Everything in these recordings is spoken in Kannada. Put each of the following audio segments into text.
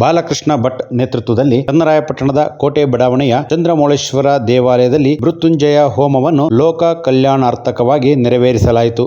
ಬಾಲಕೃಷ್ಣ ಭಟ್ ನೇತೃತ್ವದಲ್ಲಿ ಚನ್ನರಾಯಪಟ್ಟಣದ ಕೋಟೆ ಬಡಾವಣೆಯ ಚಂದ್ರಮೌಳೇಶ್ವರ ದೇವಾಲಯದಲ್ಲಿ ಮೃತ್ಯುಂಜಯ ಹೋಮವನ್ನು ಲೋಕ ಕಲ್ಯಾಣಾರ್ಥಕವಾಗಿ ನೆರವೇರಿಸಲಾಯಿತು.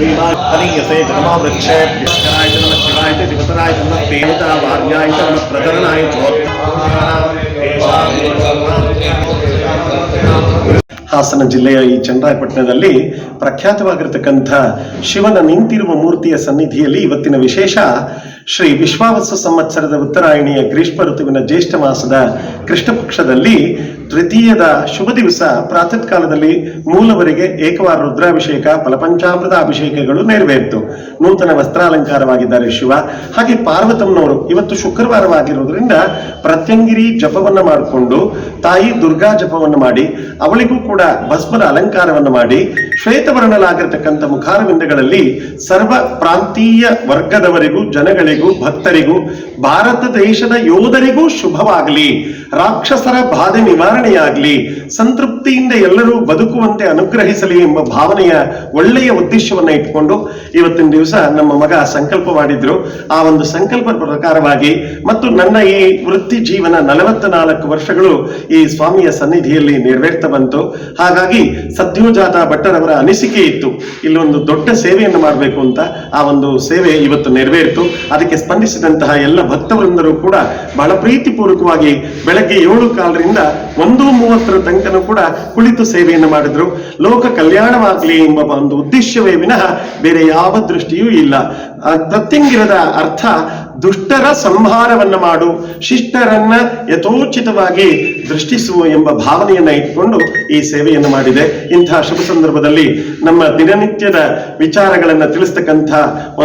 ಲಿಂಗಸೇ ಪ್ರಥಮಾವೃಕ್ಷೇಭ್ಯಕ್ಷರಾಯ ನಮ ಹಾಸನ ಜಿಲ್ಲೆಯ ಈ ಚಂದ್ರಾಯಪಟ್ಟಣದಲ್ಲಿ ಪ್ರಖ್ಯಾತವಾಗಿರ್ತಕ್ಕಂಥ ಶಿವನ ನಿಂತಿರುವ ಮೂರ್ತಿಯ ಸನ್ನಿಧಿಯಲ್ಲಿ ಇವತ್ತಿನ ವಿಶೇಷ ಶ್ರೀ ವಿಶ್ವಾವಸ ಸಂವತ್ಸರದ ಉತ್ತರಾಯಣಿಯ ಗ್ರೀಷ್ಮ ಋತುವಿನ ಜ್ಯೇಷ್ಠ ಮಾಸದ ಕೃಷ್ಣ ಪಕ್ಷದಲ್ಲಿ ತೃತೀಯದ ಶುಭ ದಿವಸ ಪ್ರಾತಃ ಕಾಲದಲ್ಲಿ ಮೂಲವರಿಗೆ ಏಕವಾರ ರುದ್ರಾಭಿಷೇಕ, ಫಲಪಂಚಾಮೃತ ಅಭಿಷೇಕಗಳು ನೆರವೇರಿತು. ನೂತನ ವಸ್ತ್ರಾಲಂಕಾರವಾಗಿದ್ದಾರೆ ಶಿವ. ಹಾಗೆ ಪಾರ್ವತಮ್ಮನವರು ಇವತ್ತು ಶುಕ್ರವಾರವಾಗಿರುವುದರಿಂದ ಪ್ರತ್ಯಂಗಿರಿ ಜಪವನ್ನು ಮಾಡಿಕೊಂಡು, ತಾಯಿ ದುರ್ಗಾ ಜಪವನ್ನು ಮಾಡಿ, ಅವಳಿಗೂ ಕೂಡ ಭಸ್ಮದ ಅಲಂಕಾರವನ್ನು ಮಾಡಿ, ಶ್ವೇತವರ್ಣಲಾಗಿರ್ತಕ್ಕಂಥ ಮುಖಾರವಿಂದಗಳಲ್ಲಿ ಸರ್ವ ಪ್ರಾಂತೀಯ ವರ್ಗದವರೆಗೂ ಜನಗಳಿಗೂ ಭಕ್ತರಿಗೂ, ಭಾರತ ದೇಶದ ಯೋಧರಿಗೂ ಶುಭವಾಗಲಿ. ರಾಕ್ಷಸರ ಬಾಧೆ ನಿವಾರಣೆಯಾಗಲಿ. ಸಂತೃಪ್ತಿಯಿಂದ ಎಲ್ಲರೂ ಬದುಕುವಂತೆ ಅನುಗ್ರಹಿಸಲಿ ಎಂಬ ಭಾವನೆಯ ಒಳ್ಳೆಯ ಉದ್ದೇಶವನ್ನ ಇಟ್ಕೊಂಡು ಇವತ್ತಿನ ದಿವಸ ನಮ್ಮ ಮಗ ಸಂಕಲ್ಪ ಮಾಡಿದ್ರು ಆ ಒಂದು ಸಂಕಲ್ಪ ಪ್ರಕಾರವಾಗಿ ಮತ್ತು ನನ್ನ ಈ ವೃತ್ತಿ ಜೀವನ ನಲವತ್ತ ನಾಲ್ಕು ವರ್ಷಗಳು ಈ ಸ್ವಾಮಿಯ ಸನ್ನಿಧಿಯಲ್ಲಿ ನೆರವೇರ್ತ ಬಂತು. ಹಾಗಾಗಿ ಸದ್ಯೋಜಾತ ಭಟ್ಟರವರ ಅನಿಸಿಕೆ ಇತ್ತು. ಇಲ್ಲೊಂದು ದೊಡ್ಡ ಸೇವೆಯನ್ನು ಮಾಡಬೇಕು ಅಂತ ಆ ಒಂದು ಸೇವೆ ಇವತ್ತು ನೆರವೇರಿತು. ಅದಕ್ಕೆ ಸ್ಪಂದಿಸಿದಂತಹ ಎಲ್ಲ ಭಕ್ತವೃಂದರು ಕೂಡ ಬಹಳ ಪ್ರೀತಿಪೂರ್ವಕವಾಗಿ ಬೆಳಗ್ಗೆ ಏಳು ಕಾಲರಿಂದ ಒಂದು ಮೂವತ್ತರ ತನಕನೂ ಕೂಡ ಕುಳಿತು ಸೇವೆಯನ್ನು ಮಾಡಿದ್ರು. ಲೋಕ ಕಲ್ಯಾಣವಾಗಲಿ ಎಂಬ ಒಂದು ಉದ್ದೇಶವೇ ವಿನಃ ಬೇರೆ ಯಾವ ದೃಷ್ಟಿಯೂ ಇಲ್ಲ. ತತ್ತಿಂಗಿರದ ಅರ್ಥ ದುಷ್ಟರ ಸಂಹಾರವನ್ನ ಮಾಡು, ಶಿಷ್ಟರನ್ನ ಯಥೋಚಿತವಾಗಿ ದೃಷ್ಟಿಸುವ ಎಂಬ ಭಾವನೆಯನ್ನ ಇಟ್ಕೊಂಡು ಈ ಸೇವೆಯನ್ನು ಮಾಡಿದೆ. ಇಂತಹ ಶುಭ ಸಂದರ್ಭದಲ್ಲಿ ನಮ್ಮ ದಿನನಿತ್ಯದ ವಿಚಾರಗಳನ್ನ ತಿಳಿಸ್ತಕ್ಕಂಥ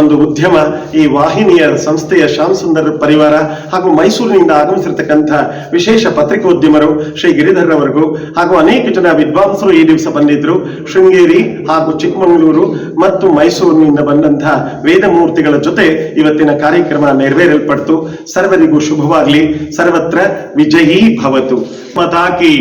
ಒಂದು ಉದ್ಯಮ, ಈ ವಾಹಿನಿಯ ಸಂಸ್ಥೆಯ ಶ್ಯಾಮ್ ಸುಂದರ್ ಪರಿವಾರ ಹಾಗೂ ಮೈಸೂರಿನಿಂದ ಆಗಮಿಸಿರ್ತಕ್ಕಂಥ ವಿಶೇಷ ಪತ್ರಿಕೋದ್ಯಮರು ಶ್ರೀ ಗಿರಿಧರ್ ಅವರಿಗೂ ಹಾಗೂ ಅನೇಕ ಜನ ವಿದ್ವಾಂಸರು ಈ ದಿವಸ ಬಂದಿದ್ರು. ಶೃಂಗೇರಿ ಹಾಗೂ ಚಿಕ್ಕಮಗಳೂರು ಮತ್ತು ಮೈಸೂರಿನಿಂದ ಬಂದಂತಹ ವೇದಮೂರ್ತಿಗಳ ಜೊತೆ ಇವತ್ತಿನ ಕಾರ್ಯಕ್ರಮ ನೆರವೇರಲ್ಪಡ್ತು ಸರ್ವರಿಗೂ ಶುಭವಾಗಲಿ. ಸರ್ವತ್ರ ವಿಜಯೀ ಭವತು ಮತಾಕಿ